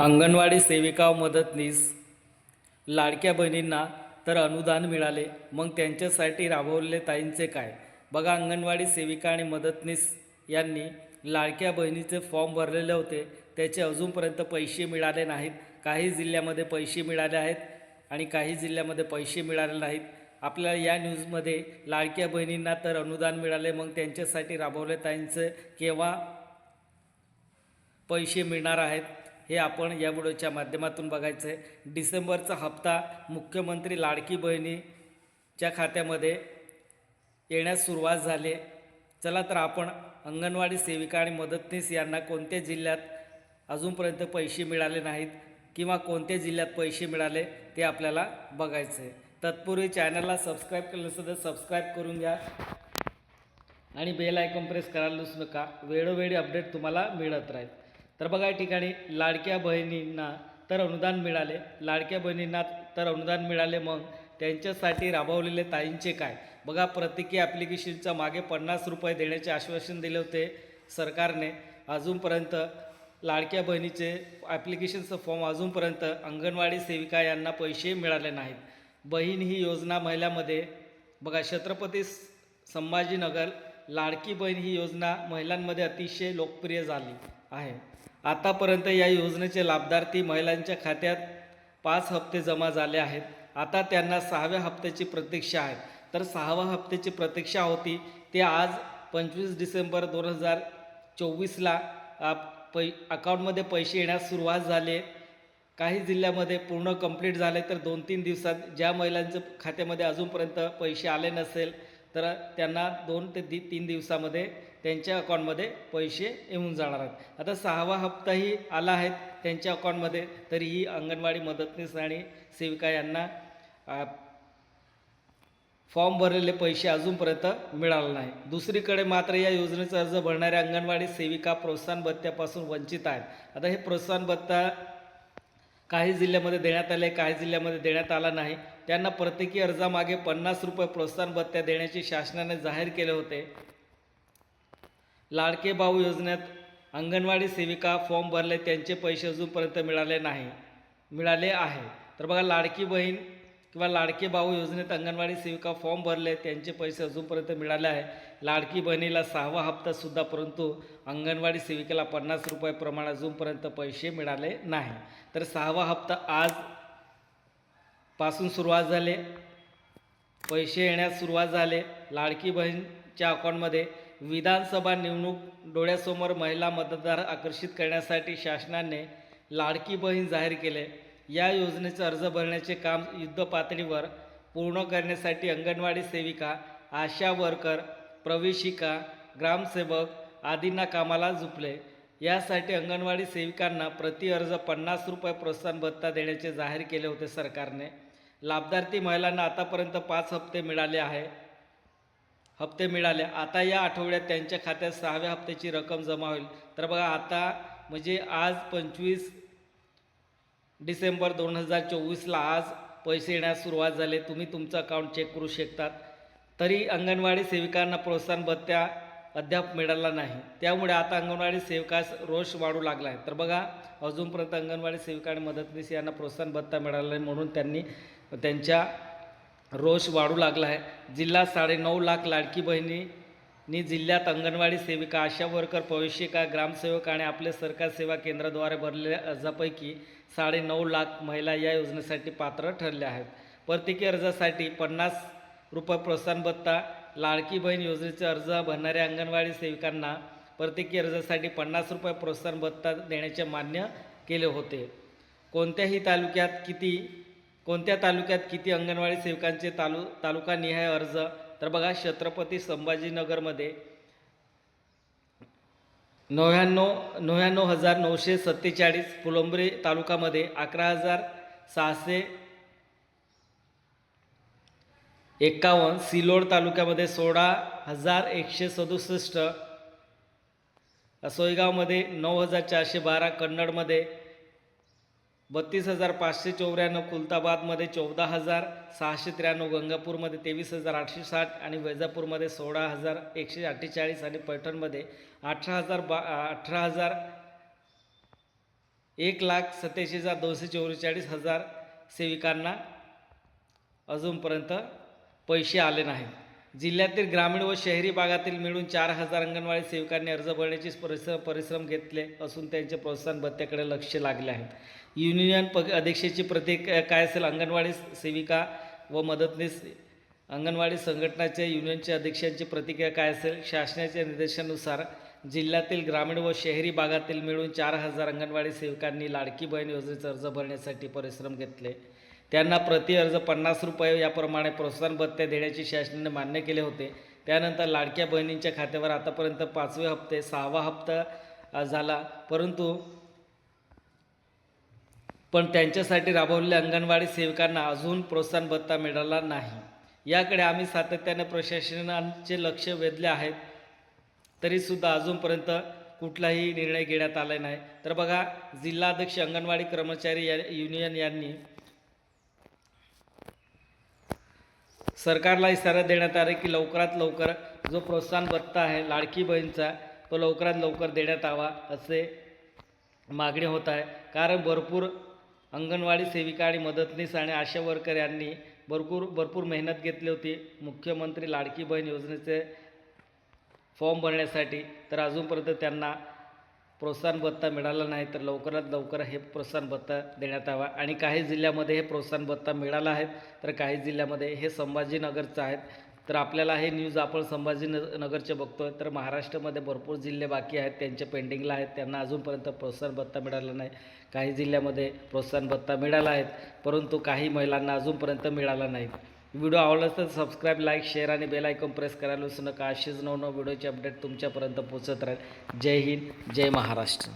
अंगणवाडी सेविका मदतनीस लाडक्या बहिणींना तर अनुदान मिळाले मग त्यांच्यासाठी राबवलेले ताईंचे काय? बघा अंगणवाडी सेविका आणि मदतनीस यांनी लाडक्या बहिणीचे फॉर्म भरलेले होते त्याचे अजूनपर्यंत पैसे मिळाले नाहीत. काही जिल्ह्यामध्ये पैसे मिळाले आहेत आणि काही जिल्ह्यामध्ये पैसे मिळाले नाहीत. आपल्याला या न्यूजमध्ये लाडक्या बहिणींना तर अनुदान मिळाले मग त्यांच्यासाठी राबवले ताईंचे केव्हा पैसे मिळणार आहेत? हे आपण या व्हिडिओच्या माध्यमातून बघायचं आहे डिसेंबरचा हप्ता मुख्यमंत्री लाडकी बहिणीच्या खात्यामध्ये येण्यास सुरुवात झाली चला तर आपण अंगणवाडी सेविका आणि मदतनीस यांना कोणत्या जिल्ह्यात अजूनपर्यंत पैसे मिळाले नाहीत किंवा कोणत्या जिल्ह्यात पैसे मिळाले ते आपल्याला बघायचं आहे तत्पूर्वी चॅनलला सबस्क्राईब केलं नसेल तर सबस्क्राईब करून घ्या. आणि बेल आयकॉन प्रेस करायला विसरू नका. वेळोवेळी अपडेट तुम्हाला मिळत राहील. तर बघा या ठिकाणी लाडक्या बहिणींना तर अनुदान मिळाले. लाडक्या बहिणींना तर अनुदान मिळाले मग त्यांच्यासाठी राबवलेले ताईंचे काय? बघा प्रत्येकी ॲप्लिकेशनच्या मागे पन्नास रुपये देण्याचे आश्वासन दिले होते सरकारने. अजूनपर्यंत लाडक्या बहिणीचे ॲप्लिकेशनचं फॉर्म अजूनपर्यंत अंगणवाडी सेविका यांना पैसे मिळाले नाहीत. बहीण ही योजना महिलांमध्ये बघा छत्रपती संभाजीनगर लाडकी बहीण ही योजना महिलांमध्ये अतिशय लोकप्रिय झाली. आहे. आतापर्यंत या योजनेचे लाभार्थी महिलांच्या खात्यात पाच हप्ते जमा झाले आहेत. आता त्यांना सहाव्या हप्त्याची प्रतीक्षा आहे. तर सहाव्या हप्त्याची प्रतीक्षा होती. ते आज पंचवीस डिसेंबर दोन हजार चोवीसला पै अकाउंटमध्ये पैसे येण्यास सुरुवात झाली आहे. काही जिल्ह्यामध्ये पूर्ण कंप्लीट झाले तर दोन तीन दिवसात ज्या महिलांच्या खात्यामध्ये अजूनपर्यंत पैसे आले नसेल तर त्यांना दोन ते दी तीन दिवसामध्ये त्यांच्या अकाउंटमध्ये पैसे येऊन जाणार आहेत. आता सहावा हप्ताही आला आहे त्यांच्या अकाउंटमध्ये तरीही अंगणवाडी मदतनीस आणि सेविका यांना फॉर्म भरलेले पैसे अजूनपर्यंत मिळाले नाही. दुसरीकडे मात्र या योजनेचा अर्ज भरणाऱ्या अंगणवाडी सेविका प्रोत्साहन भत्त्यापासून वंचित आहेत. आता हे प्रोत्साहन भत्ता काही जिल्ह्यामध्ये देण्यात आले काही जिल्ह्यामध्ये देण्यात आला नाही. त्यांना प्रत्येकी अर्जामागे पन्नास रुपये प्रोत्साहन भत्त्या देण्याचे शासनाने जाहीर केले होते. लाडके भाऊ योजनेत अंगणवाडी सेविका फॉर्म भरले त्यांचे पैसे अजूनपर्यंत मिळाले नाही. मिळाले आहे. तर बघा लाडकी बहीण किंवा लाडके भाऊ योजनेत अंगणवाडी सेविका फॉर्म भरले त्यांचे पैसे अजूनपर्यंत मिळाले आहे. लाडकी बहिणीला सहावा हप्तासुद्धा परंतु अंगणवाडी सेविकेला पन्नास रुपये प्रमाण अजूनपर्यंत पैसे मिळाले नाही. तर सहावा हप्ता आज पासून सुरुवात झाले. पैसे येण्यास सुरुवात झाले. लाडकी बहीणच्या अकाउंटमध्ये विधानसभा निवडणूक डोळ्यासमोर महिला मतदार आकर्षित करण्यासाठी शासनाने लाडकी बहीण जाहीर केले. या योजनेचे अर्ज भरण्याचे काम युद्धपातळीवर पूर्ण करण्यासाठी अंगणवाडी सेविका आशा वर्कर प्रवेशिका ग्रामसेवक आदींना कामाला झुपले यासाठी अंगणवाडी सेविकांना प्रति अर्ज पन्नास रुपये प्रोत्साहन भत्ता देण्याचे जाहीर केले होते सरकारने. लाभार्थी महिलांना आतापर्यंत पाच हप्ते मिळाले आहे. हप्ते मिळाले. आता या आठवड्यात त्यांच्या खात्यात सहाव्या हप्त्याची रक्कम जमा होईल. तर बघा आता म्हणजे आज पंचवीस डिसेंबर दोन हजार चोवीसला आज पैसे येण्यास सुरुवात झाले. तुम्ही तुमचं अकाउंट चेक करू शकतात. तरी अंगणवाडी सेविकांना प्रोत्साहन भत्त्या अद्याप मिळाला नाही. त्यामुळे आता अंगणवाडी सेविकास रोष वाढू लागला आहे. तर बघा अजूनपर्यंत अंगणवाडी सेविका आणि मदतनीस यांना प्रोत्साहन भत्ता मिळाला नाही म्हणून त्यांनी त्यांच्या रोष वाढू लागला आहे. जिल्हा साडेनऊ लाख लाडकी बहिणींनी जिल्ह्यात अंगणवाडी सेविका आशा वर्कर प्रवेशिका ग्रामसेवक आणि आपले सरकार सेवा केंद्राद्वारे भरलेल्या अर्जापैकी साडेनऊ लाख महिला या योजनेसाठी पात्र ठरल्या आहेत. प्रत्येकी अर्जासाठी पन्नास रुपये प्रोत्साहन भत्ता लाडकी बहीण योजनेचे अर्ज भरणाऱ्या अंगणवाडी सेविकांना प्रत्येकी अर्जासाठी पन्नास रुपये प्रोत्साहन भत्ता देण्याचे मान्य केले होते. कोणत्याही तालुक्यात किती कोणत्या तालुक्यात किती अंगणवाडी सेवकांचे तालु तालुका निहाय अर्ज? तर बघा छत्रपती संभाजीनगरमध्ये नव्याण्णव नव्याण्णव हजार नऊशे सत्तेचाळीस फुलंब्री तालुकामध्ये अकरा हजार सहाशे एक्कावन्न सिलोड तालुक्यामध्ये सोळा हजार एकशे सदुसष्ट सोयगावमध्ये नऊ हजार चारशे बारा कन्नडमध्ये बत्तीस हजार पाचशे चौऱ्याण्णव कुलताबादमध्ये चौदा हजार सहाशे त्र्याण्णव गंगापूरमध्ये तेवीस हजार आठशे साठ आणि वैजापूरमध्ये सोळा हजार एकशे अठ्ठेचाळीस आणि पैठणमध्ये अठरा हजार बा अठरा हजार एक लाख सत्याऐंशी हजार दोनशे चौवेचाळीस हजार सेविकांना अजूनपर्यंत पैसे आले नाहीत. जिल्ह्यातील ग्रामीण व शहरी भागातील मिळून चार हजार अंगणवाडी सेविकांनी अर्ज भरण्याचे परिश्रम परिश्रम घेतले असून त्यांचे प्रोत्साहन भत्त्याकडे लक्ष लागले आहे. युनियन प अध्यक्षाची प्रतिक्रिया काय असेल? अंगणवाडी सेविका व मदतनीस अंगणवाडी संघटनाच्या युनियनच्या अध्यक्षांची प्रतिक्रिया काय असेल? शासनाच्या निर्देशानुसार जिल्ह्यातील ग्रामीण व शहरी भागातील मिळून चार हजार अंगणवाडी सेविकांनी लाडकी बहीण योजनेचा अर्ज भरण्यासाठी परिश्रम घेतले. त्यांना प्रति अर्ज पन्नास रुपये याप्रमाणे प्रोत्साहन भत्ते देण्याचे शासनाने मान्य केले होते. त्यानंतर लाडक्या बहिणींच्या खात्यावर आतापर्यंत पाचवे हप्ते सहावा हप्ता झाला. परंतु पण त्यांच्यासाठी राबवलेल्या अंगणवाडी सेविकांना अजून प्रोत्साहन भत्ता मिळाला नाही. याकडे आम्ही सातत्याने प्रशासनाचे लक्ष वेधले आहेत तरीसुद्धा अजूनपर्यंत कुठलाही निर्णय घेण्यात आला नाही. तर बघा जिल्हाध्यक्ष अंगणवाडी कर्मचारी या युनियन यांनी सरकारला इशारा देण्यात आला की लवकरात लवकर जो प्रोत्साहन भत्ता आहे लाडकी बहीणचा तो लवकरात लवकर देण्यात यावा असे मागणी होत आहे. कारण भरपूर अंगणवाडी सेविका आणि मदतनीस आणि आशा वर्कर यांनी भरपूर भरपूर मेहनत घेतली होती. मुख्यमंत्री लाडकी बहीण योजनेचे फॉर्म भरण्यासाठी. तर अजूनपर्यंत त्यांना प्रोत्साहन भत्ता मिळाला नाही तर लवकरात लवकर हे प्रोत्साहन भत्ता देण्यात यावा. आणि काही जिल्ह्यामध्ये हे प्रोत्साहन भत्ता मिळाला आहे तर काही जिल्ह्यामध्ये हे संभाजीनगरचं आहेत. तर आपल्याला हे न्यूज आपण संभाजीनगरचे नगरचे आहे तर महाराष्ट्रामध्ये भरपूर जिल्हे बाकी आहेत त्यांचे पेंडिंगला आहेत. त्यांना अजूनपर्यंत प्रोत्साहन भत्ता मिळाला नाही. काही जिल्ह्यामध्ये प्रोत्साहन भत्ता मिळाला आहेत परंतु काही महिलांना अजूनपर्यंत मिळाला नाही. व्हिडिओ आवडला तर सबस्क्राईब लाईक शेअर आणि बेल आयकॉन प्रेस करायला विसरू नका. अशीच नवनव व्हिडिओचे अपडेट तुमच्यापर्यंत पोहोचत राहील. जय हिंद जय महाराष्ट्र.